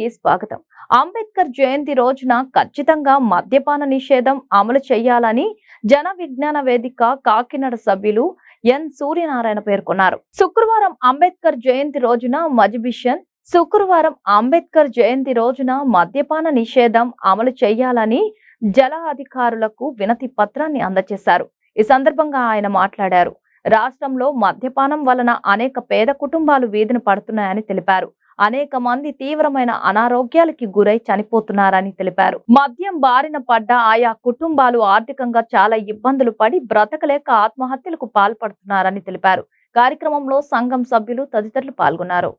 కి స్వాగతం. అంబేద్కర్ జయంతి రోజున ఖచ్చితంగా మద్యపాన నిషేధం అమలు చేయాలని జన విజ్ఞాన వేదిక కాకినాడ సభ్యులు ఎన్ సూర్యనారాయణ పేర్కొన్నారు. శుక్రవారం అంబేద్కర్ జయంతి రోజున మజిబిషన్ శుక్రవారం అంబేద్కర్ జయంతి రోజున మద్యపాన నిషేధం అమలు చేయాలని జల అధికారులకు వినతి పత్రాన్ని అందజేశారు. ఈ సందర్భంగా ఆయన మాట్లాడారు. రాష్ట్రంలో మద్యపానం వలన అనేక పేద కుటుంబాలు వీధిన పడుతున్నాయని తెలిపారు. అనేక మంది తీవ్రమైన అనారోగ్యాలకి గురై చనిపోతున్నారని తెలిపారు. మద్యం బారిన పడ్డ ఆయా కుటుంబాలు ఆర్థికంగా చాలా ఇబ్బందులు పడి బ్రతకలేక ఆత్మహత్యలకు పాల్పడుతున్నారని తెలిపారు. కార్యక్రమంలో సంఘం సభ్యులు తదితరులు పాల్గొన్నారు.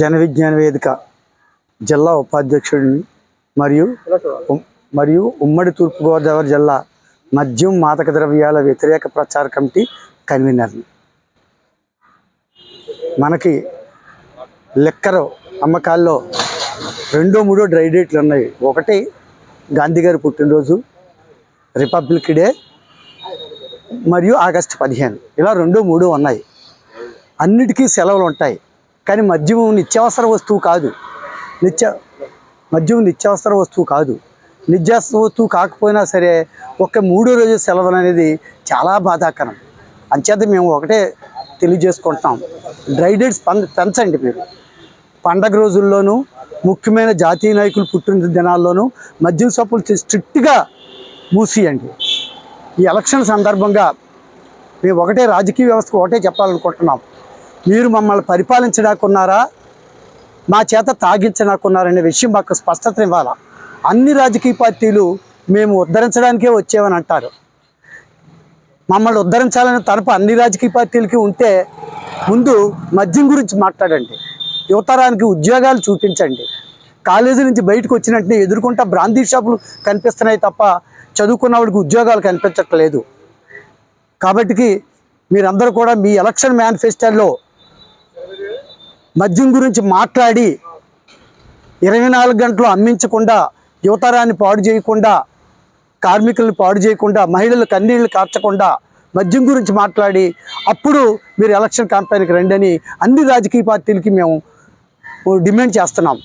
జన విజ్ఞాన వేదిక జిల్లా ఉపాధ్యక్షుడిని మరియు మరియు ఉమ్మడి తూర్పుగోదావరి జిల్లా మద్యం మాదక ద్రవ్యాల వ్యతిరేక ప్రచార కమిటీ కన్వీనర్ని. మనకి లిక్కర్ అమ్మకాల్లో రెండో మూడో డ్రై డేట్లు ఉన్నాయి. ఒకటి గాంధీ గారి పుట్టినరోజు రిపబ్లిక్ డే మరియు ఆగస్టు పదిహేను. ఇలా రెండు మూడో ఉన్నాయి. అన్నిటికీ సెలవులు ఉంటాయి. కానీ మద్యం నిత్యావసర వస్తువు కాదు. నిత్య మద్యం నిత్యావసర వస్తువు కాదు. నిత్యావసర వస్తువు కాకపోయినా సరే ఒక మూడో రోజు సెలవులు అనేది చాలా బాధాకరం. అంచేత మేము ఒకటే తెలియజేసుకుంటాం డ్రై డేట్స్ పం- పెంచండి మీరు. పండగ రోజుల్లోనూ ముఖ్యమైన జాతీయ నాయకులు పుట్టిన దినాల్లోనూ మద్యం షాపులు స్ట్రిక్ట్గా మూసియండి. ఈ ఎలక్షన్ సందర్భంగా మేము ఒకటే రాజకీయ వ్యవస్థకు ఒకటే చెప్పాలనుకుంటున్నాం. మీరు మమ్మల్ని పరిపాలించడాకున్నారా మా చేత తాగించడాకున్నారనే విషయం మాకు స్పష్టత ఇవ్వాలా? అన్ని రాజకీయ పార్టీలు మేము ఉద్ధరించడానికే వచ్చేవని అంటారు. మమ్మల్ని ఉద్ధరించాలనే తరపు అన్ని రాజకీయ పార్టీలకి ఉంటే ముందు మద్యం గురించి మాట్లాడండి. యువతరానికి ఉద్యోగాలు చూపించండి. కాలేజీ నుంచి బయటకు వచ్చినట్టునే ఎదుర్కొంటా బ్రాందీ షాపులు కనిపిస్తున్నాయి తప్ప చదువుకున్న వాడికి ఉద్యోగాలు కనిపించట్లేదు. కాబట్టికి మీరందరూ కూడా మీ ఎలక్షన్ మేనిఫెస్టోలో మద్యం గురించి మాట్లాడి ఇరవై నాలుగు గంటలు అమ్మించకుండా యువతరాన్ని పాడు చేయకుండా కార్మికులను పాడు చేయకుండా మహిళలు కన్నీళ్ళు కార్చకుండా మద్యం గురించి మాట్లాడి అప్పుడు మీరు ఎలక్షన్ క్యాంపెయిన్కి రండి అని అన్ని రాజకీయ పార్టీలకి మేము డిమాండ్ చేస్తున్నాం.